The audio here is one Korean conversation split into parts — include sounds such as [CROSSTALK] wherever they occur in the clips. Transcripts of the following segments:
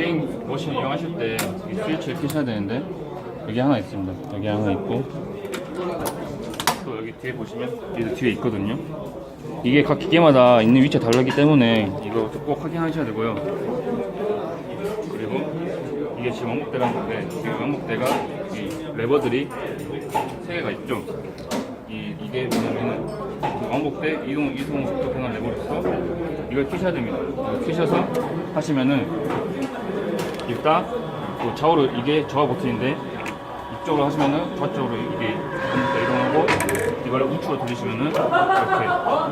밀링 머신 이용하실 때 이 스위치를 켜셔야 되는데 여기 하나 있습니다. 여기 하나 있고 또 여기 뒤에 보시면 얘도 뒤에 있거든요. 이게 각 기계마다 있는 위치가 다르기 때문에 이거 꼭 확인하셔야 되고요. 그리고 이게 지금 왕복대가 있는데 이 왕복대가 이 레버들이 세 개가 있죠. 이 이게 뭐냐면은 왕복대 이동 이동 속도 변환 레버로서 이걸 켜셔야 됩니다. 이걸 켜셔서 하시면은 일단 그 좌우로 이게 좌우 버튼인데 이쪽으로 하시면은 좌쪽으로 이게 이동하고 이걸 우측으로 돌리시면은 이렇게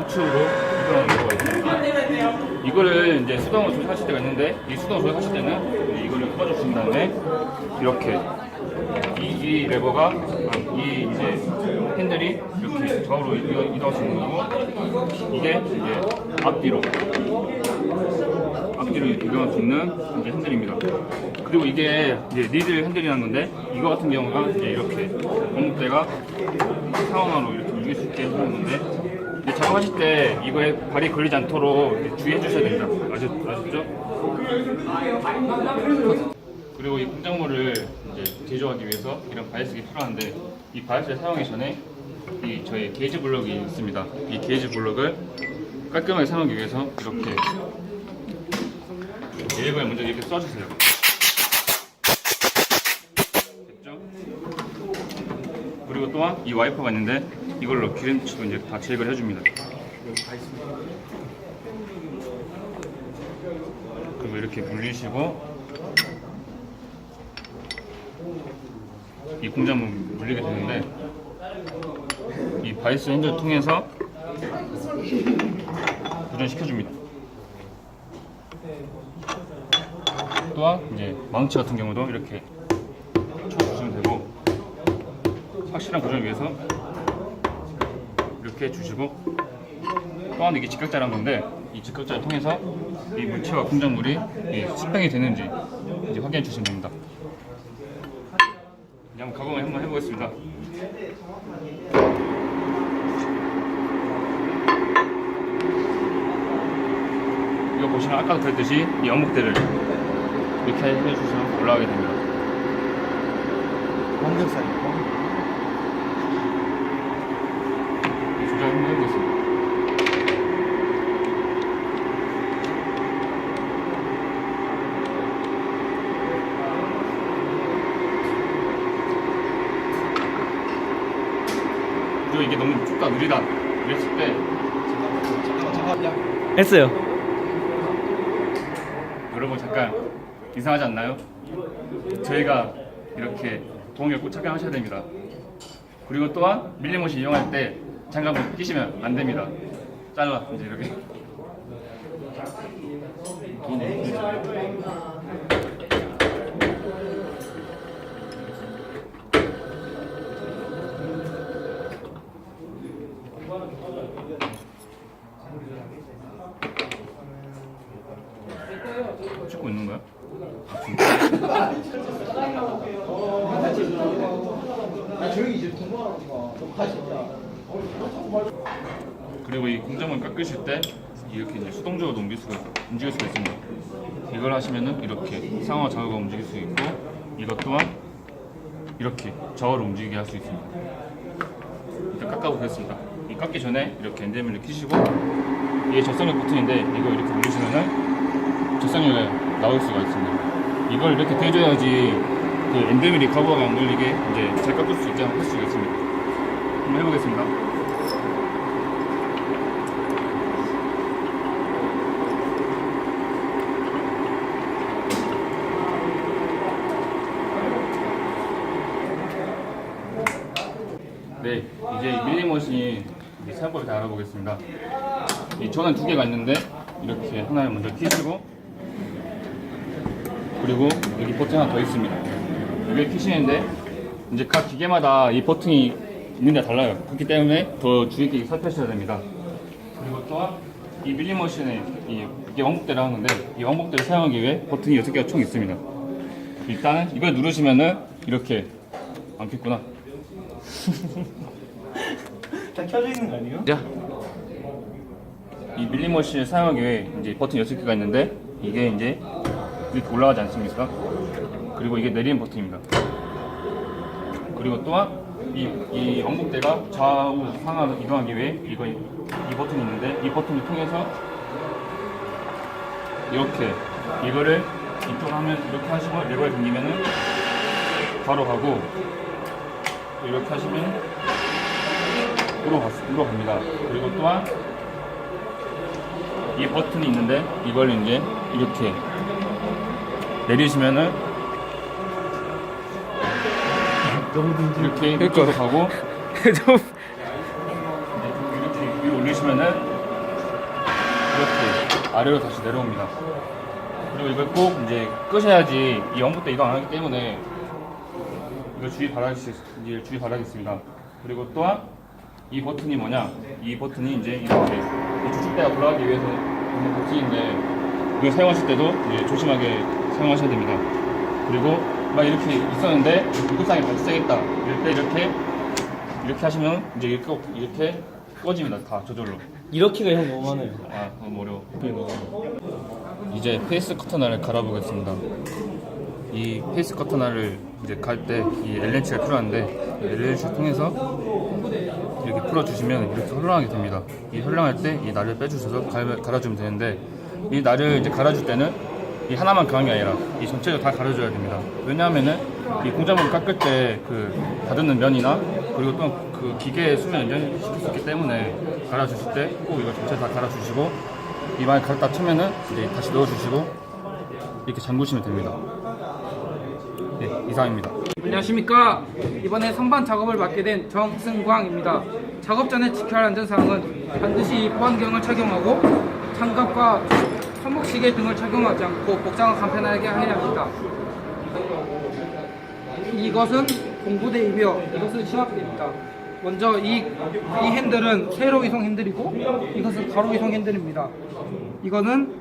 우측으로 이동하는 경우가 있습니다. 이거를 이제 수동으로 조작하실 때가 있는데 이 수동으로 조작하실 때는 이거를 꺼주신 다음에 이렇게 이, 이 레버가 아, 이 이제 핸들이 이렇게 좌우로 이동- 이동할 수 있는 거고 이게 이제 앞뒤로 앞뒤로 이동할 수 있는 이제 핸들입니다. 그리고 이게 이제 니들 핸들이라는 건데 이거 같은 경우가 이제 이렇게 원목대가 상황으로 이렇게 움직일 수 있게 해주는 건데 작업하실 때 이거에 발이 걸리지 않도록 주의해 주셔야 됩니다. 아셨, 아셨죠? 그리고 이 공작물을 이제 제조하기 위해서 이런 바이스가 필요한데 이 바이스를 사용하기 전에 이 저희 게이지 블럭이 있습니다. 이 게이지 블럭을 깔끔하게 사용하기 위해서 이렇게 예액을 먼저 이렇게 쏴주세요. 됐죠? 그리고 또한 이 와이퍼가 있는데 이걸로 기름치고 이제 다 제거를 해줍니다. 그리고 이렇게 물리시고 이 공장을 물리게 되는데 이 바이스 핸들 통해서 도전시켜줍니다. 또한 이제 망치 같은 경우도 이렇게 쳐주시면 되고 확실한 고정을 위해서 이렇게 주시고 또한 이게 직각자라는 건데 이 직각자를 통해서 이 물체와 공작물이 이 수평이 되는지 이제 확인해 주시면 됩니다. 이제 한번 가공을 한번 해보겠습니다. 이거 보시면 아까도 그랬듯이 이 어묵대를 이렇게 해주시면 올라가게 됩니다. 공격살이 이 조작 한번 해보겠습니다. 그리고 이게 너무 좁다 느리다 이랬을 때 잠깐만 잠깐만 야 했어요. 여러분 잠깐 이상하지 않나요? 저희가 이렇게 꼭 착용하셔야 됩니다. 그리고 또한 밀리머신 이용할 때 장갑을 끼시면 안 됩니다. 잘라 이제 이렇게. 아 이제 거 가시냐 그리고 이 공정을 깎으실 때 이렇게 이제 수동적으로 옮길 수가 움직일 수가 있습니다. 이걸 하시면은 이렇게 상하 좌우가 움직일 수 있고 이것 또한 이렇게 좌우로 움직이게 할 수 있습니다. 일단 깎아보겠습니다. 이 깎기 전에 이렇게 엔데밀을 키시고 이게 적성력 버튼인데 이거 이렇게 누르시면은 적성력이 나올 수가 있습니다. 이걸 이렇게 대줘야지 그 엔데밀이 커버가 안 걸리게 이제 잘 깎을 수 있게 할 수가 있습니다. 한번 해보겠습니다. 네, 이제 이 밀리머신 이제 사용법을 다 알아보겠습니다. 이 전원 두 개가 있는데 이렇게 하나를 먼저 키시고 그리고 여기 버튼 하나 더 있습니다. 이걸 키시는데 이제 각 기계마다 이 버튼이 있는 데 달라요. 그렇기 때문에 더 주의 깊게 살펴셔야 됩니다. 그리고 또한 이 밀리머신에 이 이게 왕복대를 하는데 이 왕복대를 사용하기 위해 버튼이 6개가 총 있습니다. 일단은 이걸 누르시면은 이렇게 안 켰구나. [LAUGHS] 다 켜져 있는 거 아니에요? 자, 이 밀리머신을 사용하기 위해 이제 버튼 6개가 있는데 이게 이제 이렇게 올라가지 않습니까? 그리고 이게 내리는 버튼입니다. 그리고 또한 이, 이 왕복대가 좌우 상하로 이동하기 위해 이거 이 버튼이 있는데 이 버튼을 통해서 이렇게 이거를 이쪽으로 하면 이렇게 하시고 레버를 당기면은 바로 가고 이렇게 하시면 으로, 갔, 으로 갑니다. 그리고 또한 이 버튼이 있는데 이걸 이제 이렇게 내리시면은 이렇게 이쪽으로 가고 [LAUGHS] 좀 이렇게 위로 올리시면은 이렇게 아래로 다시 내려옵니다. 그리고 이걸 꼭 이제 끄셔야지 이 영부터 이동 안 하기 때문에 이거 주의 바라시 이제 주의 바라겠습니다. 그리고 또한 이 버튼이 뭐냐? 이 버튼이 이제 이렇게 이 주축대가 돌아가기 위해서 있는 버튼인데 이거 사용하실 때도 이제 조심하게 사용하셔야 됩니다. 그리고 막 이렇게 있었는데 급상이 발생했다. 이럴 때 이렇게 이렇게 하시면 이제 이렇게 이렇게 꺼집니다. 다 저절로. 이렇게가 형 너무 많아요. 아 너무 어려워. 이제 페이스 커터날을 갈아보겠습니다. 이 페이스 커터날을 이제 갈 때이 엘렌치가 필요한데 이 엘렌치를 통해서 이렇게 풀어주시면 이렇게 헐렁하게 됩니다. 이 헐렁할 때 이 날을 빼주셔서 갈- 갈아주면 되는데 이 날을 이제 갈아줄 때는 이 하나만 강한 게 아니라 이 전체를 다 갈아줘야 됩니다. 왜냐하면은 이 공작물을 깎을 때 그 다듬는 면이나 그리고 또 그 기계 수면 연결시킬 수 있기 때문에 갈아주실 때 꼭 이거 전체 다 갈아주시고 이말 갈았다 치면은 이제 다시 넣어주시고 이렇게 잠그시면 됩니다. 네 이상입니다. 안녕하십니까. 이번에 선반 작업을 맡게 된 정승광입니다. 작업 전에 지켜야 할 안전사항은 반드시 보안경을 착용하고 장갑과 손목시계 등을 착용하지 않고 복장을 간편하게 해야 합니다. 이것은 공부대이며 이것은 시합대입니다. 먼저 이, 이 핸들은 세로 이송 핸들이고 이것은 가로 이송 핸들입니다. 이거는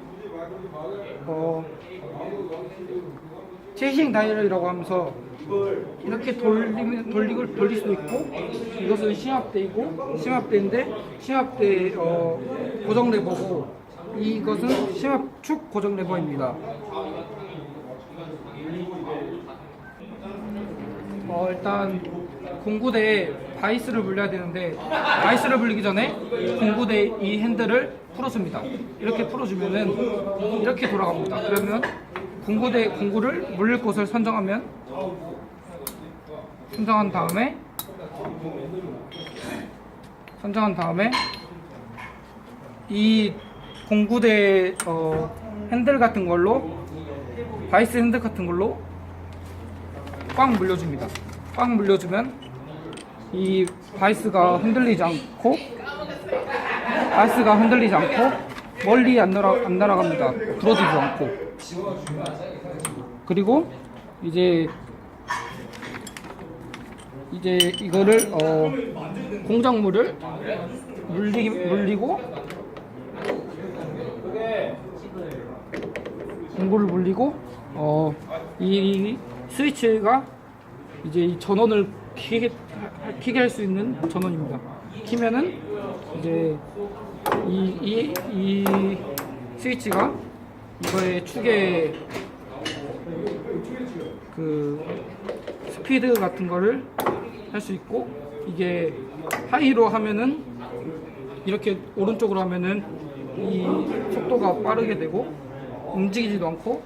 어, 채싱 다이얼이라고 하면서 이렇게 돌리면 돌리고 돌릴 수도 있고 이것은 심압대이고 심압대인데 심압대 어, 고정 레버고 이것은 심압축 고정 레버입니다. 어, 일단 공구대에 바이스를 불려야 되는데 바이스를 불리기 전에 공구대 이 핸들을 풀어줍니다. 이렇게 풀어주면은 이렇게 돌아갑니다. 그러면 공구대 공구를 물릴 곳을 선정하면 선정한 다음에 선정한 다음에 이 공구대 어, 핸들 같은 걸로 바이스 핸들 같은 걸로 꽉 물려줍니다. 꽉 물려주면 이 바이스가 흔들리지 않고 바이스가 흔들리지 않고 멀리 안, 날아, 안 날아갑니다. 부러지지 않고 그리고 이제 이제 이거를 어, 공작물을 물리, 물리고 공구를 물리고 어, 이 스위치가 이제 이 전원을 키게, 키게 할 수 있는 전원입니다. 키면은 이제 이, 이, 이 스위치가 이거의 축에 그 스피드 같은 거를 할 수 있고 이게 하이로 하면은 이렇게 오른쪽으로 하면은 이 속도가 빠르게 되고 움직이지도 않고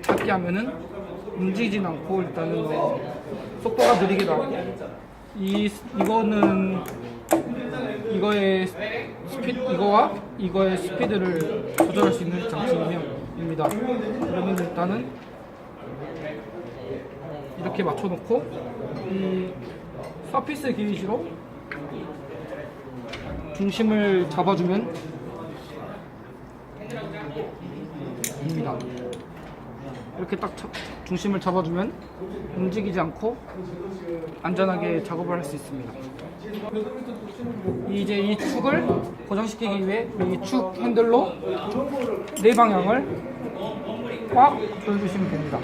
작게 하면은 움직이진 않고 일단은 뭐 속도가 느리게 나오고 이 이거는 이거의 스피 이거와 이거의 스피드를 조절할 수 있는 장치입니다. 그러면 일단은 이렇게 맞춰놓고 이 서피스 게이지로 중심을 잡아주면 입니다. 이렇게 딱 차- 중심을 잡아주면 움직이지 않고 안전하게 작업을 할 수 있습니다. 이제 이 축을 고정시키기 위해 이 축 핸들로 네 방향을 꽉 조여주시면 됩니다.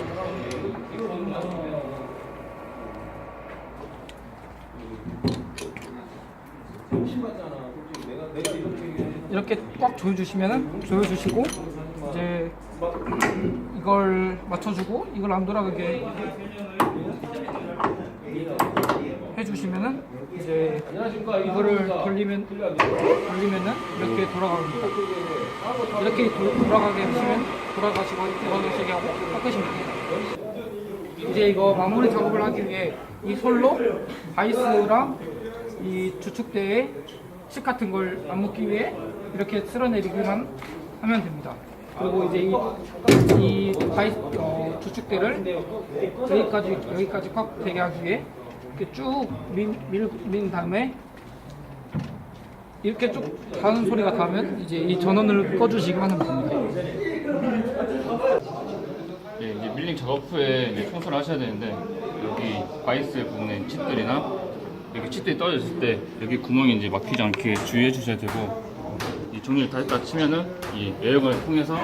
이렇게 꽉 조여주시면은 조여주시고 이제 이걸 맞춰주고 이걸 안 돌아가게 해주시면은 이제 이거를 돌리면 돌리면은 이렇게 돌아갑니다. 이렇게 도- 돌아가게 하시면 돌아가시고 돌아가시게 하고 깎으시면 됩니다. 이제 이거 마무리 작업을 하기 위해 이 솔로 바이스랑 이 주축대에 식 같은 걸안 묻기 위해 이렇게 쓸어내리기만 하면 됩니다. 그리고 이제 이, 이 바이스 어, 주축대를 여기까지 여기까지 꽉 되게 하기 위해 이렇게 쭉민 다음에 이렇게 쭉 가는 소리가 닿으면 이제 이 전원을 꺼주시기만 하면 됩니다. 예, 이제 밀링 작업 후에 이제 청소를 하셔야 되는데 여기 바이스 부분에 칩들이나 여기 칩들이 떨어져 있을 때 여기 구멍이 이제 막히지 않게 주의해 주셔야 되고 이 종이를 다 했다 치면은 이 에어건을 통해서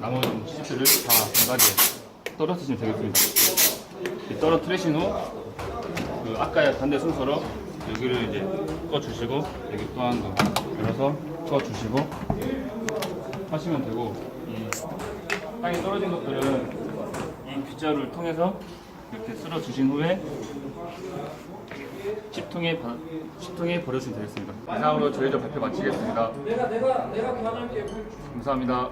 나머지 칩들을 다 중간에 떨어뜨리시면 되겠습니다. 이 떨어뜨리신 후 그 아까의 반대 순서로 여기를 이제 꺼주시고 여기 또한번 열어서 꺼주시고 하시면 되고 이 땅에 떨어진 것들은 이 빗자루를 통해서 이렇게 쓸어 주신 후에 식통에 바- 식통에 버려주시면 되겠습니다. 이상으로 저희 저 발표 마치겠습니다. 감사합니다.